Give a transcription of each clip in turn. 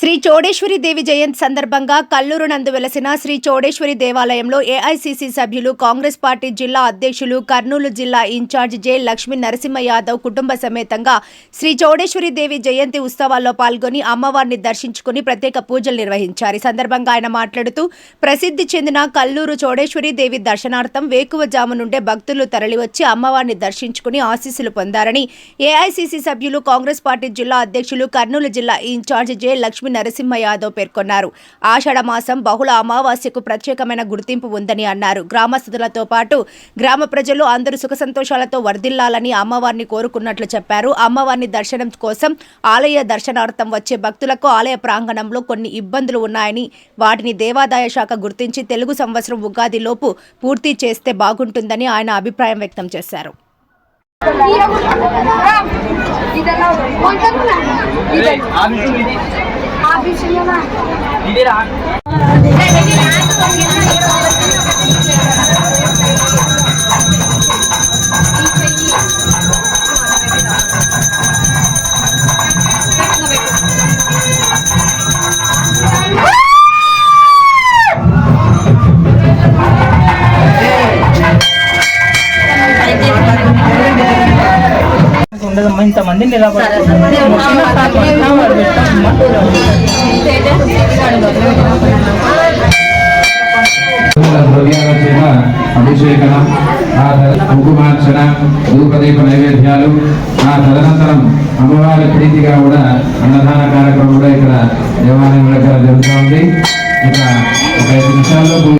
శ్రీ చోడేశ్వరి దేవి జయంతి సందర్భంగా కల్లూరు నందు వెలసిన శ్రీ చోడేశ్వరి దేవాలయంలో ఏఐసిసి సభ్యులు కాంగ్రెస్ పార్టీ జిల్లా అధ్యక్షులు కర్నూలు జిల్లా ఇన్ఛార్జ్ జె లక్ష్మీ నరసింహ యాదవ్ కుటుంబ సమేతంగా శ్రీ చోడేశ్వరి దేవి జయంతి ఉత్సవాల్లో పాల్గొని అమ్మవారిని దర్శించుకుని ప్రత్యేక పూజలు నిర్వహించారు. ఈ సందర్భంగా ఆయన మాట్లాడుతూ ప్రసిద్ధి చెందిన కల్లూరు చోడేశ్వరి దేవి దర్శనార్థం వేకువజాము నుండే భక్తులు తరలివచ్చి అమ్మవారిని దర్శించుకుని ఆశీస్సులు పొందారని ఏఐసిసి సభ్యులు కాంగ్రెస్ పార్టీ జిల్లా అధ్యక్షులు కర్నూలు జిల్లా ఇన్ఛార్జ్ జె లక్ష్మీ నరసింహ యాదవ్ పేర్కొన్నారు. ఆషాఢ మాసం బహుళ అమావాస్యకు ప్రత్యేకమైన గుర్తింపు ఉందని అన్నారు. గ్రామస్తులతో పాటు గ్రామ ప్రజలు అందరూ సుఖ సంతోషాలతో వర్ధిల్లాలని అమ్మవారిని కోరుకున్నట్లు చెప్పారు. అమ్మవారిని దర్శనం కోసం ఆలయ దర్శనార్థం వచ్చే భక్తులకు ఆలయ ప్రాంగణంలో కొన్ని ఇబ్బందులు ఉన్నాయని వాటిని దేవాదాయ శాఖ గుర్తించి తెలుగు సంవత్సరం ఉగాదిలోపు పూర్తి చేస్తే బాగుంటుందని ఆయన అభిప్రాయం వ్యక్తం చేశారు. ఇదిరా ఉండదమ్మా ఇంతమంది ద్రవ్యాలచన అభిషేకనం ఆ కుంకుమార్చన ధూపదీప నైవేద్యాలు ఆ తదనంతరం అమ్మవారి ప్రీతిగా కూడా అన్నదాన కార్యక్రమం కూడా ఇక్కడ దేవాలయం దగ్గర జరుగుతూ ఉంది ఇక ఒక ఐదు నిమిషాల్లో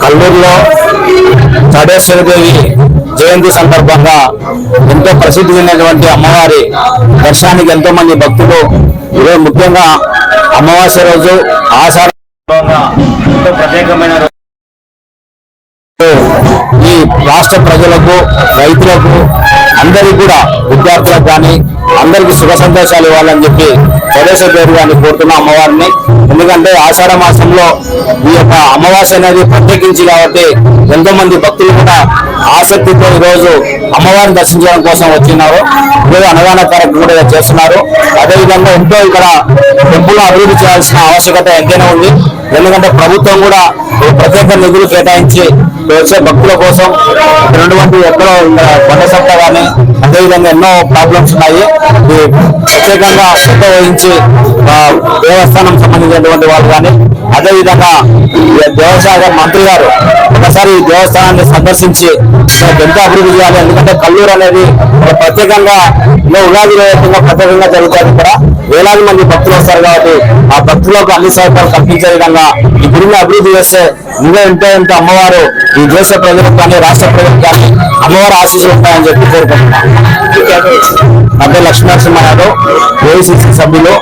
కల్లూరులో చడేశ్వరదేవి జయంతి సందర్భంగా ఎంతో ప్రసిద్ధి చెందినటువంటి అమ్మవారి దర్శనానికి ఎంతో మంది భక్తులు ఈరోజు ముఖ్యంగా అమావాస్య రోజు ఆషాఢ ప్రత్యేకమైన ఈ రాష్ట్ర ప్రజలకు రైతులకు అందరికీ కూడా విద్యార్థులకు కానీ అందరికీ సుఖ సంతోషాలు ఇవ్వాలని చెప్పి ప్రదేశ దేవి గారిని కోరుతున్న అమ్మవారిని. ఎందుకంటే ఆషాఢ మాసంలో ఈ యొక్క అమావాస్య అనేది ప్రత్యేకించి కాబట్టి ఎంతో మంది భక్తులు కూడా ఆసక్తితో ఈరోజు రోజు అమ్మవారిని దర్శించడం కోసం వచ్చినారు. ఈరోజు అన్నదాన కార్యక్రమం కూడా చేస్తున్నారు. అదేవిధంగా ఎంతో ఇక్కడ టెంపుల్ అభివృద్ధి చేయాల్సిన ఆవశ్యకత ఎంతైనా ఉంది. ఎందుకంటే ప్రభుత్వం కూడా ప్రత్యేక నిధులు కేటాయించి వచ్చే భక్తుల కోసం ఇక్కడ ఉన్నటువంటి ఎక్కడో కొండ సత్తా కానీ అదేవిధంగా ఎన్నో ప్రాబ్లమ్స్ ఉన్నాయి. ప్రత్యేకంగా శ్రద్ధ వహించి దేవస్థానం సంబంధించినటువంటి వాళ్ళు కానీ అదేవిధంగా ఈ దేవశాఖ మంత్రి గారు ఒకసారి దేవస్థానాన్ని సందర్శించి ఎంత ఎంతో అభివృద్ధి చేయాలి. ఎందుకంటే కల్లూరు అనేది ప్రత్యేకంగా ఉగాది రోజుగా ప్రత్యేకంగా జరుగుతుంది ఇక్కడ. వేలాది మంది భక్తులు వస్తారు కాబట్టి ఆ భక్తులకు అన్ని సౌకర్యాలు కల్పించే విధంగా ఈ గుడిని అభివృద్ధి చేస్తే ఇంకా ఎంతో ఎంతో అమ్మవారు ఈ దేశ ప్రజలకు కానీ రాష్ట్ర ప్రజలకు కానీ అమ్మవారు ఆశీస్సులు ఉంటాయని చెప్పి కోరుకుంటున్నాను. నా లక్ష్మీనరసింహారావు ఏఐసిసి సభ్యులు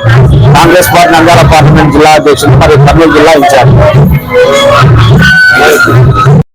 కాంగ్రెస్ పార్టీ నంద్యాల పార్లమెంట్ జిల్లా అధ్యక్షులు మరియు కర్నూలు జిల్లా ఇన్ఛార్జ్.